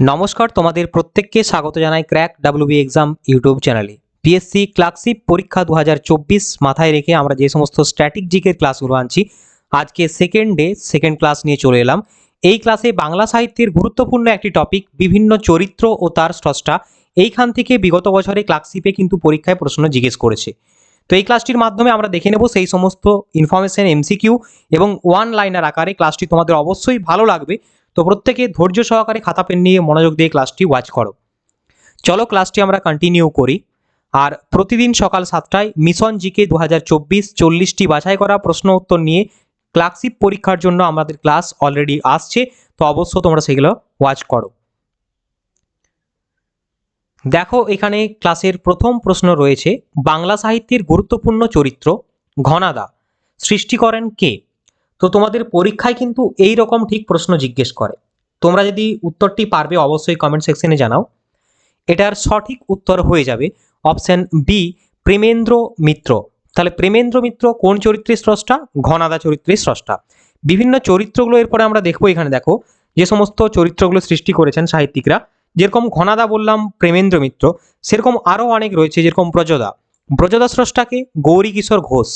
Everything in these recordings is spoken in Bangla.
নমস্কার, তোমাদের প্রত্যেককে স্বাগত জানাই ক্র্যাক ডাব্লিউবি এক্সাম ইউটিউব চ্যানেলে। পিএসসি ক্লার্কশিপ পরীক্ষা দু হাজার চব্বিশ মাথায় রেখে আমরা যে সমস্ত স্ট্যাটিক জিকের ক্লাসগুলো আনছি, আজকে সেকেন্ড ডে সেকেন্ড ক্লাস নিয়ে চলে এলাম। এই ক্লাসে বাংলা সাহিত্যের গুরুত্বপূর্ণ একটি টপিক বিভিন্ন চরিত্র ও তার স্রষ্টা, এইখান থেকে বিগত বছরে ক্লার্কশিপে কিন্তু পরীক্ষায় প্রশ্ন জিজ্ঞেস করেছে। তো এই ক্লাসটির মাধ্যমে আমরা দেখে নেব সেই সমস্ত ইনফরমেশন এমসিকিউ এবং ওয়ান লাইনার আকারে ক্লাসটি তোমাদের অবশ্যই ভালো লাগবে। তো প্রত্যেকে ধৈর্য সহকারে খাতা, পেন নিয়ে মনোযোগ দিয়ে ক্লাসটি ওয়াচ করো। চলো ক্লাসটি আমরা কন্টিনিউ করি। আর প্রতিদিন সকাল সাতটায় মিশন জিকে দু হাজার চব্বিশ চল্লিশটি বাছাই করা প্রশ্ন উত্তর নিয়ে ক্লার্কশিপ পরীক্ষার জন্য আমাদের ক্লাস অলরেডি আসছে, তো অবশ্য তোমরা সেগুলো ওয়াচ করো। দেখো, এখানে ক্লাসের প্রথম প্রশ্ন রয়েছে, বাংলা সাহিত্যের গুরুত্বপূর্ণ চরিত্র ঘনাদা, সৃষ্টি করেন কে? তো তোমাদের পরীক্ষায় কিন্তু এই রকম ঠিক প্রশ্ন জিজ্ঞেস করে। তোমরা যদি উত্তরটি পারবে অবশ্যই কমেন্ট সেকশনে জানাও। এটার সঠিক উত্তর হয়ে যাবে অপশান বি প্রেমেন্দ্র মিত্র। তাহলে প্রেমেন্দ্র মিত্র কোন চরিত্রের স্রষ্টা? ঘনাদা চরিত্রের স্রষ্টা। বিভিন্ন চরিত্রগুলো এরপরে আমরা দেখব এখানে, দেখো। যে সমস্ত চরিত্রগুলো সৃষ্টি করেছেন সাহিত্যিকরা, যেরকম ঘনাদা বললাম, প্রেমেন্দ্র মিত্র, সেরকম আরও অনেক রয়েছে, যেরকম ব্রজদা ব্রজদা স্রষ্টাকে গৌরী কিশোর ঘোষ।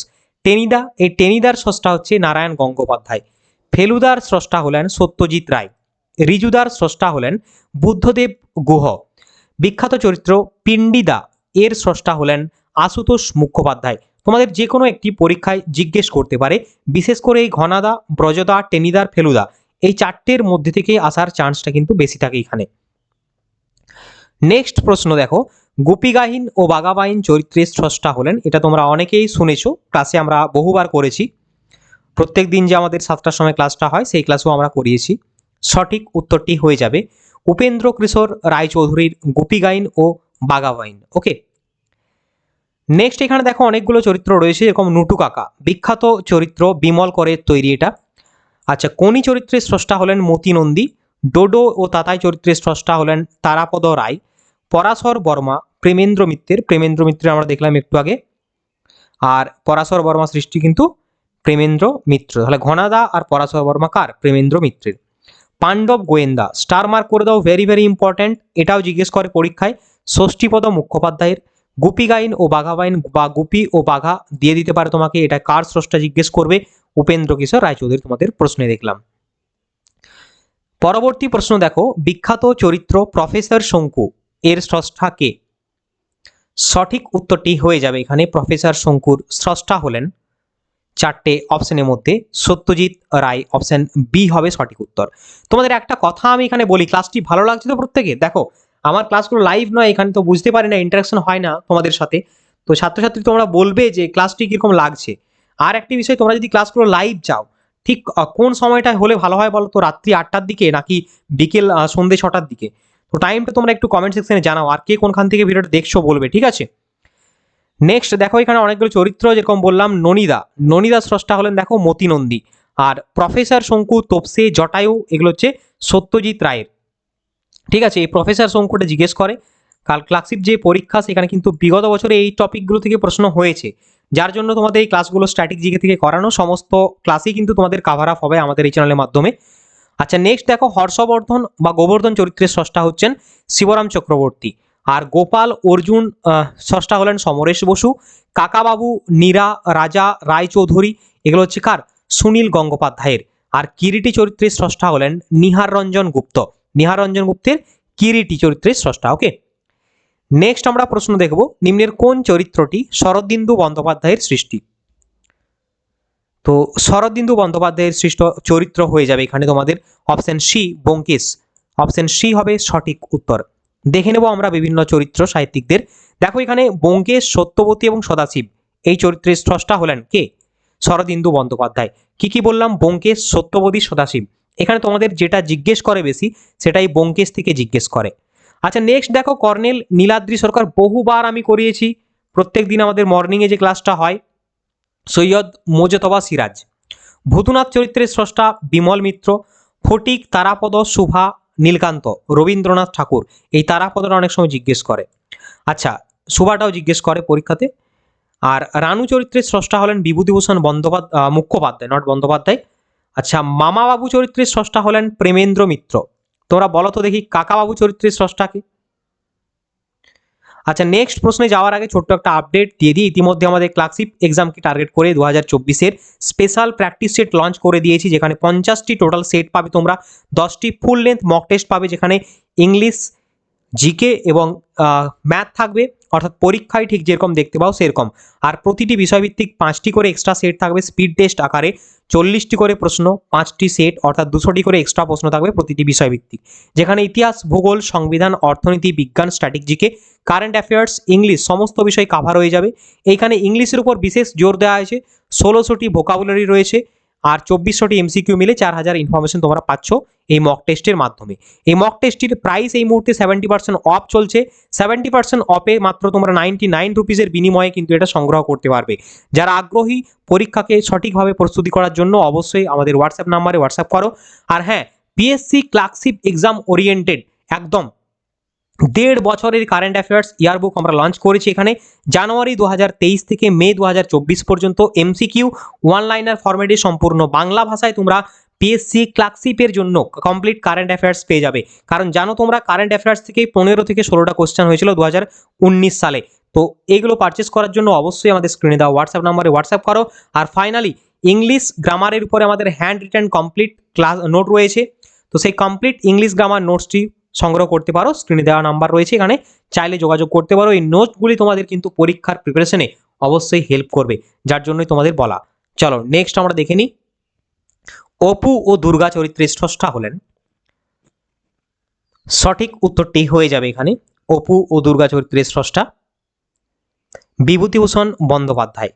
টেনিদা, এই টেনিদার স্রষ্টা হচ্ছে নারায়ণ গঙ্গোপাধ্যায়। ফেলুদার স্রষ্টা হলেন সত্যজিৎ রায়। রিজুদার স্রষ্টা হলেন বুদ্ধদেব গুহ। বিখ্যাত চরিত্র পিণ্ডিদা, এর স্রষ্টা হলেন আশুতোষ মুখোপাধ্যায়। তোমাদের যে কোনো একটি পরীক্ষায় জিজ্ঞেস করতে পারে, বিশেষ করে এই ঘনাদা, ব্রজদা, টেনিদার, ফেলুদা। এই চারটের মধ্যে থেকে আসার চান্সটা কিন্তু বেশি থাকে এখানে। নেক্সট প্রশ্ন দেখো। গোপীগাহিন ও বাগাবাহিন চরিত্রের স্রষ্টা হলেন, এটা তোমরা অনেকেই শুনেছো ক্লাসে আমরা বহুবার করেছি। প্রত্যেক দিন যে আমাদের সাতটার সময় ক্লাসটা হয়, সেই ক্লাসও আমরা করিয়েছি। সঠিক উত্তরটি হয়ে যাবে। উপেন্দ্র কিশোর রায়চৌধুরীর গোপীগাইন ও বাগাবাইন ওকে নেক্সট এখানে দেখো অনেকগুলো চরিত্র রয়েছে এরকম নুটু কাকা। বিখ্যাত চরিত্র, বিমল করে তৈরি এটা। আচ্ছা কোনি চরিত্রের স্রষ্টা হলেন মতি নন্দী ডোডো ও তাতাই চরিত্রের স্রষ্টা হলেন তারাপদ রায়। পরাশর বর্মা, প্রেমেন্দ্র মিত্রের প্রেমেন্দ্র মিত্রের আমরা দেখলাম একটু আগে। আর পরাশর বর্মা সৃষ্টি কিন্তু প্রেমেন্দ্র মিত্র। তাহলে ঘনাদা আর পরাশর বর্মা কার? প্রেমেন্দ্র মিত্রের। পাণ্ডব গোয়েন্দা স্টার মার্ক করে দাও ভেরি ভেরি ইম্পর্ট্যান্ট এটাও জিজ্ঞেস করে পরীক্ষায়। ষষ্ঠীপদ মুখোপাধ্যায়ের গুপি গাইন ও বাঘা বাইন বা গুপি ও বাঘা দিয়ে দিতে পারে তোমাকে। এটা কার স্রষ্টা জিজ্ঞেস করবে? উপেন্দ্র কিশোর রায়চৌধুরী তোমাদের প্রশ্নে দেখলাম। পরবর্তী প্রশ্ন দেখো, বিখ্যাত চরিত্র প্রফেসর শঙ্কু। এর স্রষ্টা কে? সঠিক উত্তরটি হয়ে যাবে এখানে প্রফেসর শঙ্কুর স্রষ্টা হলেন চারটে অপশনের মধ্যে সত্যজিৎ রায় অপশন বি হবে সঠিক উত্তর। তোমাদের একটা কথা আমি এখানে বলি ক্লাসটি ভালো লাগছে তো প্রত্যেকে? দেখো, আমার ক্লাসগুলো লাইভ নয়, এখানে তো বুঝতে পারি না ইন্টারাকশন হয় না তোমাদের সাথে। তো ছাত্রছাত্রী তোমরা বলবে যে ক্লাসটি কীরকম লাগছে। আর একটি বিষয়, তোমরা যদি ক্লাসগুলো লাইভ যাও, ঠিক কোন সময়টা হলে ভালো হয় বলো তো? রাত্রি আটটার দিকে নাকি বিকেল সন্ধ্যে ছটার দিকে? তো টাইমটা তোমরা একটু কমেন্ট সেকশনে জানাও আর কে কোনখান থেকে ভিডিওটা দেখছ বলবে, ঠিক আছে? নেক্সট দেখো এখানে অনেকগুলো চরিত্র, যেরকম বললাম, ননিদা। ননিদা স্রষ্টা হলেন, দেখো মতি নন্দী আর প্রফেসর শঙ্কু, তোপসে, জটায়ু, এগুলো হচ্ছে সত্যজিৎ রায়ের। ঠিক আছে, এই প্রফেসর শঙ্কুটা জিজ্ঞেস করে, কাল ক্লাসিক যে পরীক্ষা, সেখানে কিন্তু বিগত বছরে এই টপিকগুলো থেকে প্রশ্ন হয়েছে। যার জন্য তোমাদের এই ক্লাসগুলো স্ট্যাটিক জিকে থেকে করানো, সমস্ত ক্লাসই কিন্তু তোমাদের কাভার আপ হবে আমাদের এই চ্যানেলের মাধ্যমে। আচ্ছা নেক্সট দেখো হর্ষবর্ধন বা গোবর্ধন চরিত্রের স্রষ্টা হচ্ছেন শিবরাম চক্রবর্তী। আর গোপাল, অর্জুন স্রষ্টা হলেন সমরেশ বসু, কাকাবাবু, নীরা, রাজা, রায়চৌধুরী, এগুলো হচ্ছে কার? সুনীল গঙ্গোপাধ্যায়ের। আর কিরিটি চরিত্রের স্রষ্টা হলেন নিহার রঞ্জন গুপ্ত। নিহার রঞ্জন গুপ্তের কিরিটি চরিত্রের স্রষ্টা ওকে নেক্সট আমরা প্রশ্ন দেখব, নিম্নের কোন চরিত্রটি শরদিন্দু বন্দ্যোপাধ্যায়ের সৃষ্টি? তো শরদিন্দু বন্দ্যোপাধ্যায়ের সৃষ্ট চরিত্র হয়ে যাবে এখানে তোমাদের অপশন সি বঙ্কিশ অপশন সি হবে সঠিক উত্তর। দেখে নেব আমরা বিভিন্ন চরিত্র সাহিত্যিকদের। দেখো এখানে বঙ্কেশ সত্যবতী এবং সদাশিব। এই চরিত্রের স্রষ্টা হলেন কে? শরদিন্দু বন্দ্যোপাধ্যায়। কি কি বললাম? বঙ্কেশ সত্যবতী, সদাশিব। এখানে তোমাদের যেটা জিজ্ঞেস করে বেশি, সেটাই বঙ্কেশ থেকে জিজ্ঞেস করে। আচ্ছা নেক্সট দেখো কর্নেল নীলাদ্রি সরকার বহুবার আমি করিয়েছি। প্রত্যেক দিন আমাদের মর্নিংয়ে যে ক্লাসটা হয় সৈয়দ মোজতবা সিরাজ। ভূতুনাথ চরিত্রের স্রষ্টা বিমল মিত্র, ফটিক তারাপদ শুভা নীলকান্ত, রবীন্দ্রনাথ ঠাকুর। এই তারাপদটা অনেক সময় জিজ্ঞেস করে। আচ্ছা শুভাটাও জিজ্ঞেস করে পরীক্ষাতে। আর রানু চরিত্রের স্রষ্টা হলেন বিভূতিভূষণ বন্দ্যোপাধ্যায় মুখোপাধ্যায়, নট বন্দ্যোপাধ্যায়। আচ্ছা মামাবাবু চরিত্রের স্রষ্টা হলেন প্রেমেন্দ্র মিত্র। তোমরা বলো তো দেখি, কাকাবাবু চরিত্রের স্রষ্টাকে আচ্ছা নেক্সট প্রশ্নে যাওয়ার আগে ছোট্ট একটা আপডেট দিয়ে দিই। ইতিমধ্যে আমাদের ক্লাসিপ এক্সামকে টার্গেট করে দু হাজার চব্বিশের স্পেশাল প্র্যাকটিস সেট লঞ্চ করে দিয়েছি, যেখানে পঞ্চাশটি টোটাল সেট পাবে তোমরা, দশটি ফুল লেন্থ মক টেস্ট পাবে, যেখানে ইংলিশ জিকে এবং ম্যাথ থাকবে, অর্থাৎ পরীক্ষায় ঠিক যেরকম দেখতে পাও সেরকম। আর প্রতিটি বিষয়ভিত্তিক পাঁচটি করে এক্সট্রা সেট থাকবে স্পিড টেস্ট আকারে। চল্লিশটি করে প্রশ্ন, পাঁচটি সেট অর্থাৎ দুশোটি করে এক্সট্রা প্রশ্ন থাকবে প্রতিটি বিষয়ভিত্তিক। যেখানে ইতিহাস, ভূগোল, সংবিধান, অর্থনীতি, বিজ্ঞান স্ট্র্যাটেজিকে কারেন্ট অ্যাফেয়ার্স ইংলিশ সমস্ত বিষয় কাভার হয়ে যাবে। এইখানে ইংলিশের উপর বিশেষ জোর দেওয়া হয়েছে, ষোলোশোটি ভোকাবুলারি রয়েছে আর চব্বিশশোটি এমসিকিউ মিলে চার হাজার ইনফরমেশন তোমরা পাচ্ছ। এই মক টেস্টের মাধ্যমে। এই মক টেস্টটির প্রাইস এই মুহূর্তে সেভেন্টি পার্সেন্ট অফ চলছে। সেভেন্টি পার্সেন্ট অফে মাত্র তোমরা নাইনটি নাইন রুপিসের বিনিময়ে কিন্তু এটা সংগ্রহ করতে পারবে। যারা আগ্রহী, পরীক্ষাকে সঠিকভাবে প্রস্তুতি করার জন্য অবশ্যই আমাদের হোয়াটসঅ্যাপ নাম্বারে হোয়াটসঅ্যাপ করো। আর হ্যাঁ পিএসসি ক্লার্কশিপ এক্সাম ওরিয়েন্টেড একদম দেড় বছরের কারেন্ট অ্যাফেয়ার্স ইয়ারবুক আমরা লঞ্চ করেছি এখানে। জানুয়ারি দু হাজার তেইশ থেকে মে দু হাজার চব্বিশ পর্যন্ত এমসিকিউ ওয়ান লাইনার ফরম্যাটে সম্পূর্ণ বাংলা ভাষায় তোমরা পিএসসি ক্লার্কশিপের জন্য কমপ্লিট কারেন্ট অ্যাফেয়ার্স পেয়ে যাবে। কারণ জানো তোমরা কারেন্ট অ্যাফেয়ার্স থেকে পনেরো থেকে ষোলোটা কোশ্চেন হয়েছিল দু হাজার উনিশ সালে। তো এগুলো পারচেস করার জন্য অবশ্যই আমাদের স্ক্রিনে দেওয়া হোয়াটসঅ্যাপ নাম্বারে হোয়াটসঅ্যাপ করো। আর ফাইনালি ইংলিশ গ্রামারের উপরে আমাদের handwritten complete class note রয়েছে। তো সেই কমপ্লিট ইংলিশ গ্রামার নোটসটি সংগ্রহ করতে পারো। স্ক্রিনে দেওয়া নাম্বার রয়েছে এখানে। চাইলে যোগাযোগ করতে পারো। এই নোটগুলি তোমাদের কিন্তু পরীক্ষার প্রিপারেশনে অবশ্যই হেল্প করবে। যার জন্যই তোমাদের বলা। চলো নেক্সট আমরা দেখে নিই। অপু ও দুর্গা চরিত্রের স্রষ্টা হলেন। সঠিক উত্তরটি হয়ে যাবে এখানে, অপু ও দুর্গা চরিত্রের স্রষ্টা বিভূতিভূষণ বন্দ্যোপাধ্যায়।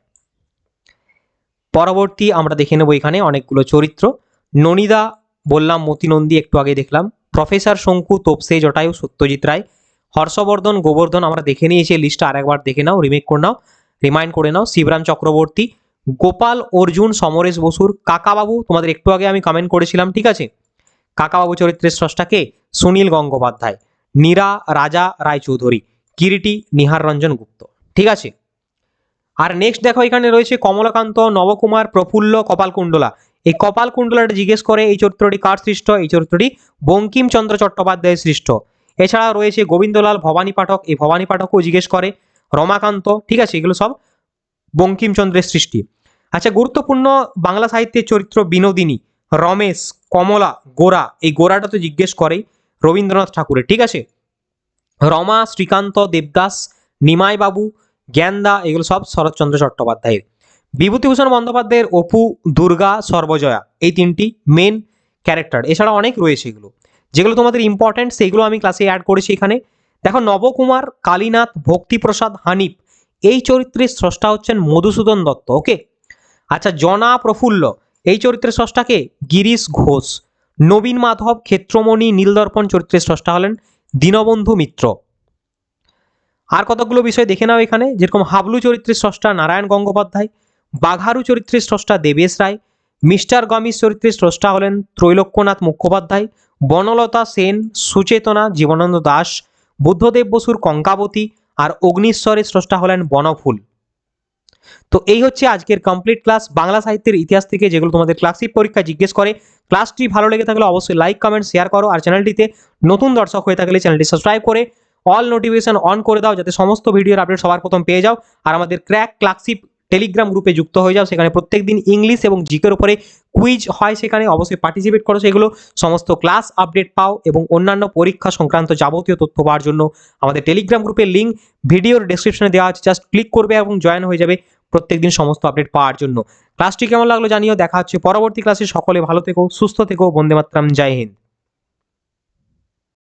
পরবর্তী আমরা দেখে নেব এখানে অনেকগুলো চরিত্র। ননিদা, বললাম মতিনন্দী একটু আগে দেখলাম। প্রফেসর শঙ্কু, তোপসে, জটায়ু, সত্যজিৎ রায়, হর্ষবর্ধন, গোবর্ধন আমরা দেখে নিয়েছি, লিস্টটা আরেকবার দেখে নাও রিমেক করে নাও রিমাইন্ড করে নাও। শিবরাম চক্রবর্তী গোপাল, অর্জুন, সমরেশ বসুর কাকাবাবু, তোমাদের একটু আগে আমি কমেন্ট করেছিলাম, ঠিক আছে? কাকাবাবু চরিত্রের স্রষ্টাকে সুনীল গঙ্গোপাধ্যায়, নীরা রাজা রায়চৌধুরী কিরিটি নিহার রঞ্জন গুপ্ত, ঠিক আছে? আর নেক্সট দেখো, এখানে রয়েছে কমলাকান্ত, নবকুমার, প্রফুল্ল কপালকুণ্ডলা এই কপালকুণ্ডলাটা জিজ্ঞেস করে, এই চরিত্রটি কার সৃষ্ট? এই চরিত্রটি বঙ্কিমচন্দ্র চট্টোপাধ্যায়ের সৃষ্ট। এছাড়া রয়েছে গোবিন্দলাল ভবানী পাঠক, এই ভবানী পাঠকও জিজ্ঞেস করে, রমাকান্ত, ঠিক আছে? এগুলো সব বঙ্কিমচন্দ্রের সৃষ্টি। আচ্ছা গুরুত্বপূর্ণ বাংলা সাহিত্যের চরিত্র বিনোদিনী, রমেশ, কমলা, গোরা, এই গোরাটা তো জিজ্ঞেস করেই রবীন্দ্রনাথ ঠাকুরের, ঠিক আছে? রমা, শ্রীকান্ত, দেবদাস, নিমাইবাবু, জ্ঞানদা, এগুলো সব শরৎচন্দ্র চট্টোপাধ্যায়ের। বিভূতিভূষণ বন্দ্যোপাধ্যায়ের অপু, দুর্গা, সর্বজয়া, এই তিনটি মেন ক্যারেক্টার এছাড়া অনেক রয়েছে এগুলো। যেগুলো তোমাদের ইম্পর্ট্যান্ট সেইগুলো আমি ক্লাসে অ্যাড করেছি এখানে। দেখো, নবকুমার, কালীনাথ, ভক্তিপ্রসাদ, হানিফ, এই চরিত্রের স্রষ্টা হচ্ছেন মধুসূদন দত্ত ওকে আচ্ছা জনা প্রফুল্ল, এই চরিত্রের স্রষ্টাকে গিরিশ ঘোষ। নবীন মাধব, ক্ষেত্রমণি, নীলদর্পণ চরিত্রের স্রষ্টা হলেন দীনবন্ধু মিত্র। আর কতগুলো বিষয় দেখে নাও এখানে। যেরকম হাবলু চরিত্রের স্রষ্টা নারায়ণ গঙ্গোপাধ্যায়, বাঘারু চরিত্রের স্রষ্টা দেবেশ রায়, মিস্টার গমিস চরিত্রের স্রষ্টা হলেন ত্রৈলোক্যনাথ মুখোপাধ্যায়, বনলতা সেন, সুচেতনা জীবনানন্দ দাস, বুদ্ধদেব বসুর কঙ্কাবতী, আর অগ্নিশ্বরের স্রষ্টা হলেন বনফুল। তো এই হচ্ছে আজকের কমপ্লিট ক্লাস বাংলা সাহিত্যের ইতিহাস থেকে যেগুলো তোমাদের ক্লাসিক পরীক্ষা জিজ্ঞেস করে ক্লাসটি ভালো লেগে থাকলে অবশ্যই লাইক কমেন্ট শেয়ার করো। আর চ্যানেলটিতে নতুন দর্শক হয়ে থাকলে চ্যানেলটি সাবস্ক্রাইব করে অল নোটিফিকেশন অন করে দাও, যাতে সমস্ত ভিডিওর আপডেট সবার প্রথম পেয়ে যাও। আর আমাদের ক্র্যাক ক্লাসিপ টেলিগ্রাম গ্রুপে যুক্ত হয়ে যাও। সেখানে প্রত্যেক দিন ইংলিশ এবং জিকের উপরে কুইজ হয় সেখানে। অবশ্যই পার্টিসিপেট করো। সেগুলো সমস্ত ক্লাস আপডেট পাও এবং অন্যান্য পরীক্ষা সংক্রান্ত যাবতীয় তথ্য পাওয়ার জন্য আমাদের টেলিগ্রাম গ্রুপের লিঙ্ক ভিডিওর ডেসক্রিপশনে দেওয়া আছে। জাস্ট ক্লিক করবে এবং জয়েন হয়ে যাবে প্রত্যেকদিন সমস্ত আপডেট পাওয়ার জন্য। ক্লাসটি কেমন লাগল জানিও। দেখা হচ্ছে পরবর্তী ক্লাসে সকলে ভালো থেকো, সুস্থ থেকো। বন্দে মাতরম জয় হিন্দ।